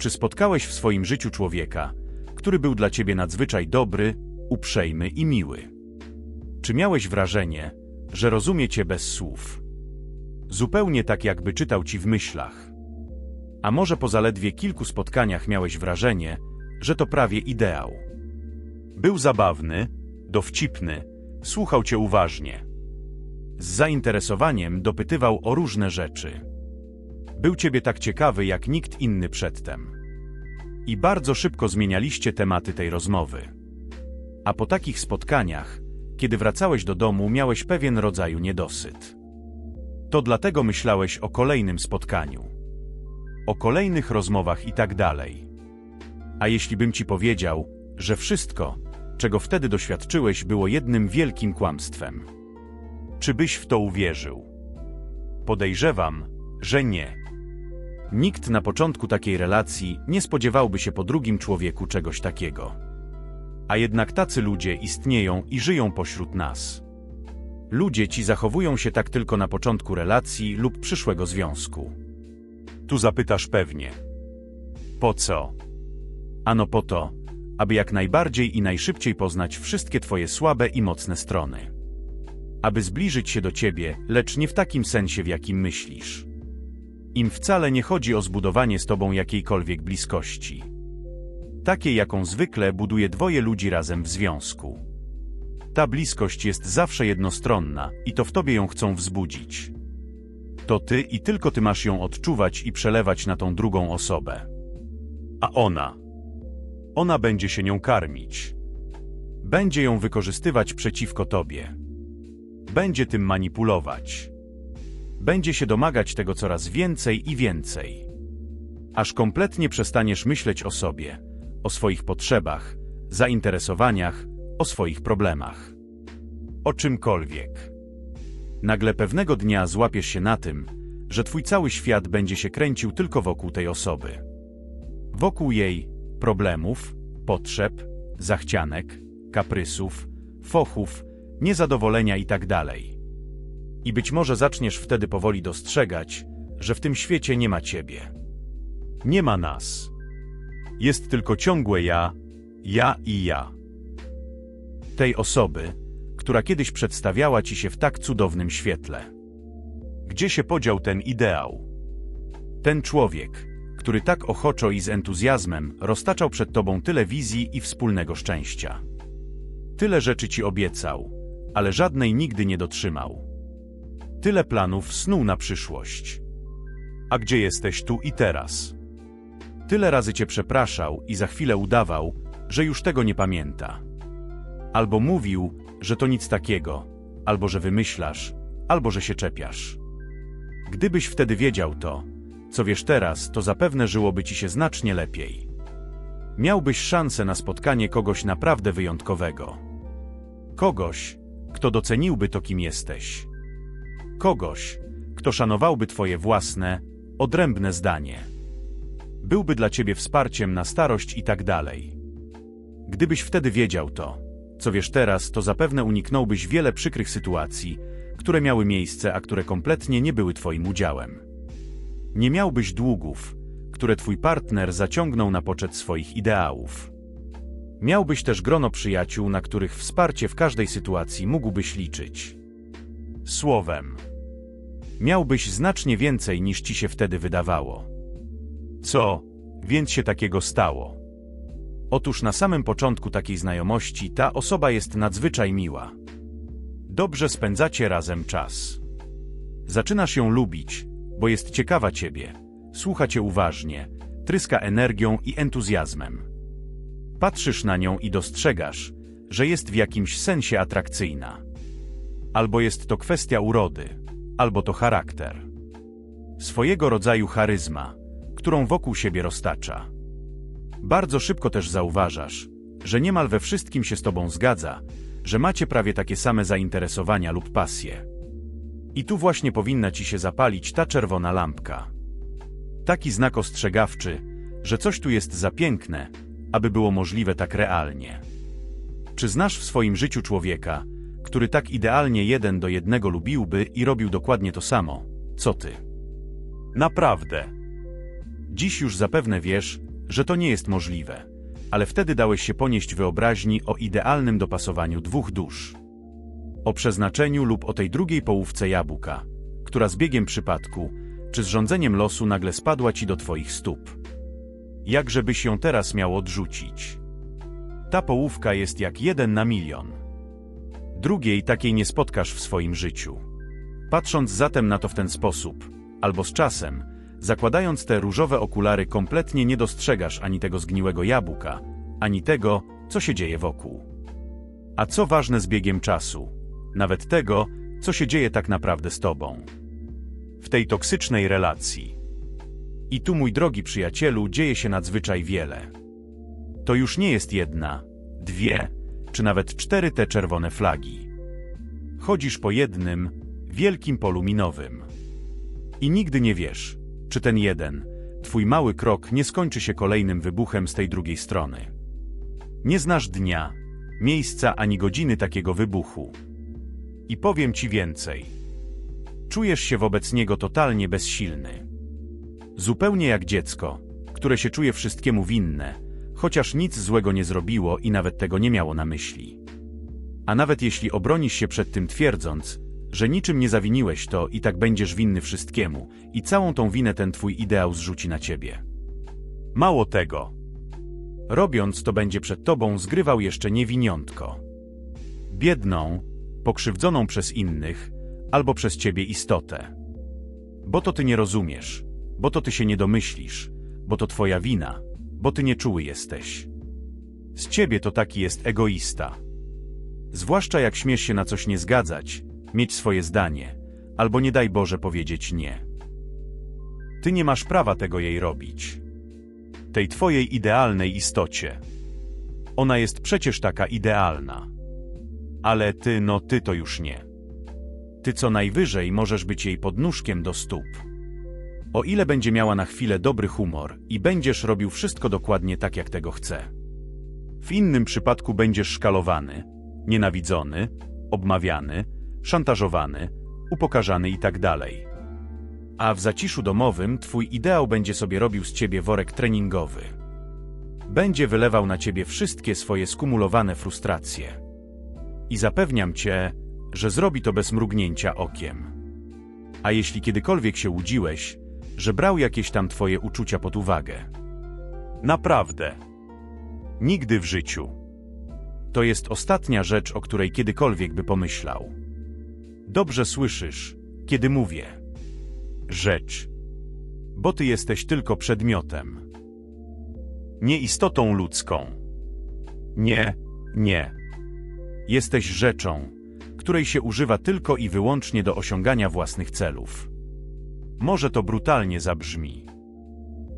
Czy spotkałeś w swoim życiu człowieka, który był dla ciebie nadzwyczaj dobry, uprzejmy i miły? Czy miałeś wrażenie, że rozumie cię bez słów? Zupełnie tak, jakby czytał ci w myślach. A może po zaledwie kilku spotkaniach miałeś wrażenie, że to prawie ideał. Był zabawny, dowcipny, słuchał cię uważnie. Z zainteresowaniem dopytywał o różne rzeczy. Był ciebie tak ciekawy jak nikt inny przedtem. I bardzo szybko zmienialiście tematy tej rozmowy. A po takich spotkaniach, kiedy wracałeś do domu, miałeś pewien rodzaju niedosyt. To dlatego myślałeś o kolejnym spotkaniu, o kolejnych rozmowach i tak dalej. A jeśli bym ci powiedział, że wszystko, czego wtedy doświadczyłeś, było jednym wielkim kłamstwem, czy byś w to uwierzył? Podejrzewam, że nie. Nikt na początku takiej relacji nie spodziewałby się po drugim człowieku czegoś takiego. A jednak tacy ludzie istnieją i żyją pośród nas. Ludzie ci zachowują się tak tylko na początku relacji lub przyszłego związku. Tu zapytasz pewnie. Po co? Ano po to, aby jak najbardziej i najszybciej poznać wszystkie twoje słabe i mocne strony. Aby zbliżyć się do ciebie, lecz nie w takim sensie, w jakim myślisz. Im wcale nie chodzi o zbudowanie z tobą jakiejkolwiek bliskości. Takiej, jaką zwykle buduje dwoje ludzi razem w związku. Ta bliskość jest zawsze jednostronna i to w tobie ją chcą wzbudzić. To ty i tylko ty masz ją odczuwać i przelewać na tą drugą osobę. A ona. Ona będzie się nią karmić. Będzie ją wykorzystywać przeciwko tobie. Będzie tym manipulować. Będzie się domagać tego coraz więcej i więcej. Aż kompletnie przestaniesz myśleć o sobie, o swoich potrzebach, zainteresowaniach, o swoich problemach. O czymkolwiek. Nagle pewnego dnia złapiesz się na tym, że twój cały świat będzie się kręcił tylko wokół tej osoby. Wokół jej problemów, potrzeb, zachcianek, kaprysów, fochów, niezadowolenia itd. I być może zaczniesz wtedy powoli dostrzegać, że w tym świecie nie ma ciebie. Nie ma nas. Jest tylko ciągłe ja, ja i ja. Tej osoby, która kiedyś przedstawiała ci się w tak cudownym świetle. Gdzie się podział ten ideał? Ten człowiek, który tak ochoczo i z entuzjazmem roztaczał przed tobą tyle wizji i wspólnego szczęścia. Tyle rzeczy ci obiecał, ale żadnej nigdy nie dotrzymał. Tyle planów snuł na przyszłość. A gdzie jesteś tu i teraz? Tyle razy cię przepraszał i za chwilę udawał, że już tego nie pamięta. Albo mówił, że to nic takiego, albo że wymyślasz, albo że się czepiasz. Gdybyś wtedy wiedział to, co wiesz teraz, to zapewne żyłoby ci się znacznie lepiej. Miałbyś szansę na spotkanie kogoś naprawdę wyjątkowego. Kogoś, kto doceniłby to, kim jesteś. Kogoś, kto szanowałby twoje własne, odrębne zdanie. Byłby dla ciebie wsparciem na starość i tak dalej. Gdybyś wtedy wiedział to, co wiesz teraz, to zapewne uniknąłbyś wiele przykrych sytuacji, które miały miejsce, a które kompletnie nie były twoim udziałem. Nie miałbyś długów, które twój partner zaciągnął na poczet swoich ideałów. Miałbyś też grono przyjaciół, na których wsparcie w każdej sytuacji mógłbyś liczyć. Słowem, miałbyś znacznie więcej niż ci się wtedy wydawało. Co więc się takiego stało? Otóż na samym początku takiej znajomości ta osoba jest nadzwyczaj miła. Dobrze spędzacie razem czas. Zaczynasz ją lubić, bo jest ciekawa ciebie, słucha cię uważnie, tryska energią i entuzjazmem. Patrzysz na nią i dostrzegasz, że jest w jakimś sensie atrakcyjna. Albo jest to kwestia urody, albo to charakter. Swojego rodzaju charyzma, którą wokół siebie roztacza. Bardzo szybko też zauważasz, że niemal we wszystkim się z tobą zgadza, że macie prawie takie same zainteresowania lub pasje. I tu właśnie powinna ci się zapalić ta czerwona lampka. Taki znak ostrzegawczy, że coś tu jest za piękne, aby było możliwe tak realnie. Czy znasz w swoim życiu człowieka, który tak idealnie jeden do jednego lubiłby i robił dokładnie to samo, co ty? Naprawdę. Dziś już zapewne wiesz, że to nie jest możliwe, ale wtedy dałeś się ponieść wyobraźni o idealnym dopasowaniu dwóch dusz. O przeznaczeniu lub o tej drugiej połówce jabłka, która z biegiem przypadku, czy z rządzeniem losu nagle spadła ci do twoich stóp. Jakże byś ją teraz miał odrzucić? Ta połówka jest jak jeden na milion. Drugiej takiej nie spotkasz w swoim życiu. Patrząc zatem na to w ten sposób, albo z czasem, zakładając te różowe okulary, kompletnie nie dostrzegasz ani tego zgniłego jabłka, ani tego, co się dzieje wokół. A co ważne z biegiem czasu, nawet tego, co się dzieje tak naprawdę z tobą. W tej toksycznej relacji. I tu, mój drogi przyjacielu, dzieje się nadzwyczaj wiele. To już nie jest jedna, dwie, czy nawet cztery te czerwone flagi. Chodzisz po jednym, wielkim polu minowym. I nigdy nie wiesz, czy ten jeden, twój mały krok nie skończy się kolejnym wybuchem z tej drugiej strony. Nie znasz dnia, miejsca ani godziny takiego wybuchu. I powiem ci więcej. Czujesz się wobec niego totalnie bezsilny. Zupełnie jak dziecko, które się czuje wszystkiemu winne, chociaż nic złego nie zrobiło i nawet tego nie miało na myśli. A nawet jeśli obronisz się przed tym twierdząc, że niczym nie zawiniłeś to i tak będziesz winny wszystkiemu i całą tą winę ten twój ideał zrzuci na ciebie. Mało tego. Robiąc to będzie przed tobą zgrywał jeszcze niewiniątko. Biedną, pokrzywdzoną przez innych, albo przez ciebie istotę. Bo to ty nie rozumiesz, bo to ty się nie domyślisz, bo to twoja wina, bo ty nieczuły jesteś. Z ciebie to taki jest egoista. Zwłaszcza jak śmiesz się na coś nie zgadzać, mieć swoje zdanie, albo nie daj Boże powiedzieć nie. Ty nie masz prawa tego jej robić. Tej twojej idealnej istocie. Ona jest przecież taka idealna. Ale ty, no ty to już nie. Ty co najwyżej możesz być jej podnóżkiem do stóp. O ile będzie miała na chwilę dobry humor i będziesz robił wszystko dokładnie tak, jak tego chce. W innym przypadku będziesz szkalowany, nienawidzony, obmawiany, szantażowany, upokarzany i tak. A w zaciszu domowym twój ideał będzie sobie robił z ciebie worek treningowy. Będzie wylewał na ciebie wszystkie swoje skumulowane frustracje. I zapewniam cię, że zrobi to bez mrugnięcia okiem. A jeśli kiedykolwiek się łudziłeś, że brał jakieś tam twoje uczucia pod uwagę. Naprawdę. Nigdy w życiu. To jest ostatnia rzecz, o której kiedykolwiek by pomyślał. Dobrze słyszysz, kiedy mówię. Rzecz. Bo ty jesteś tylko przedmiotem. Nie istotą ludzką. Nie, nie. Jesteś rzeczą, której się używa tylko i wyłącznie do osiągania własnych celów. Może to brutalnie zabrzmi.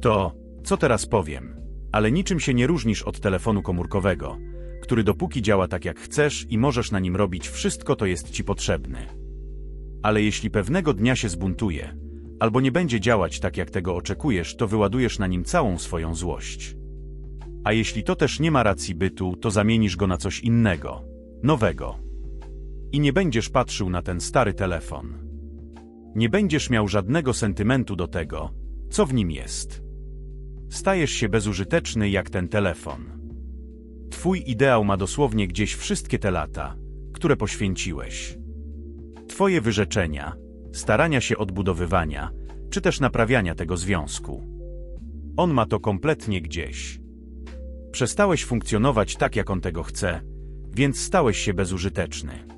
To, co teraz powiem, ale niczym się nie różnisz od telefonu komórkowego, który dopóki działa tak jak chcesz i możesz na nim robić wszystko, to jest ci potrzebny. Ale jeśli pewnego dnia się zbuntuje, albo nie będzie działać tak jak tego oczekujesz, to wyładujesz na nim całą swoją złość. A jeśli to też nie ma racji bytu, to zamienisz go na coś innego, nowego. I nie będziesz patrzył na ten stary telefon. Nie będziesz miał żadnego sentymentu do tego, co w nim jest. Stajesz się bezużyteczny jak ten telefon. Twój ideał ma dosłownie gdzieś wszystkie te lata, które poświęciłeś. Twoje wyrzeczenia, starania się odbudowywania, czy też naprawiania tego związku. On ma to kompletnie gdzieś. Przestałeś funkcjonować tak, jak on tego chce, więc stałeś się bezużyteczny.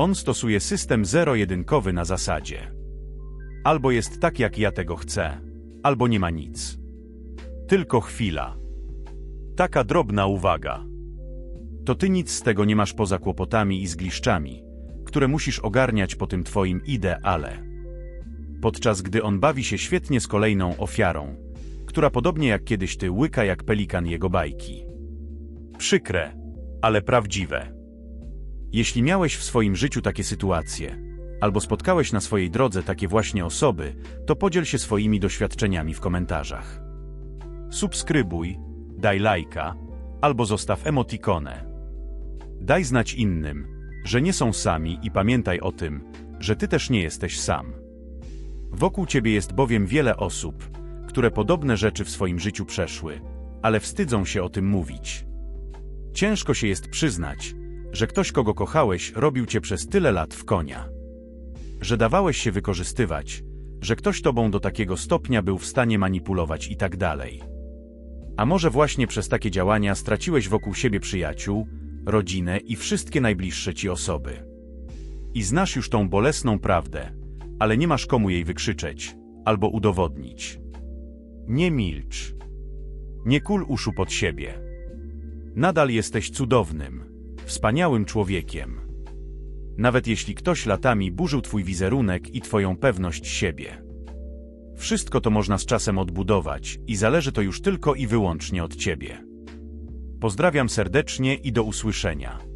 On stosuje system zero-jedynkowy na zasadzie. Albo jest tak, jak ja tego chcę, albo nie ma nic. Tylko chwila. Taka drobna uwaga. To ty nic z tego nie masz poza kłopotami i zgliszczami, które musisz ogarniać po tym twoim ideale. Podczas gdy on bawi się świetnie z kolejną ofiarą, która podobnie jak kiedyś ty łyka jak pelikan jego bajki. Przykre, ale prawdziwe. Jeśli miałeś w swoim życiu takie sytuacje, albo spotkałeś na swojej drodze takie właśnie osoby, to podziel się swoimi doświadczeniami w komentarzach. Subskrybuj, daj lajka, albo zostaw emotikonę. Daj znać innym, że nie są sami i pamiętaj o tym, że ty też nie jesteś sam. Wokół ciebie jest bowiem wiele osób, które podobne rzeczy w swoim życiu przeszły, ale wstydzą się o tym mówić. Ciężko się jest przyznać, że ktoś, kogo kochałeś, robił cię przez tyle lat w konia. Że dawałeś się wykorzystywać, że ktoś tobą do takiego stopnia był w stanie manipulować i tak dalej. A może właśnie przez takie działania straciłeś wokół siebie przyjaciół, rodzinę i wszystkie najbliższe ci osoby. I znasz już tą bolesną prawdę, ale nie masz komu jej wykrzyczeć albo udowodnić. Nie milcz. Nie kul uszu pod siebie. Nadal jesteś cudownym, wspaniałym człowiekiem. Nawet jeśli ktoś latami burzył twój wizerunek i twoją pewność siebie. Wszystko to można z czasem odbudować i zależy to już tylko i wyłącznie od ciebie. Pozdrawiam serdecznie i do usłyszenia.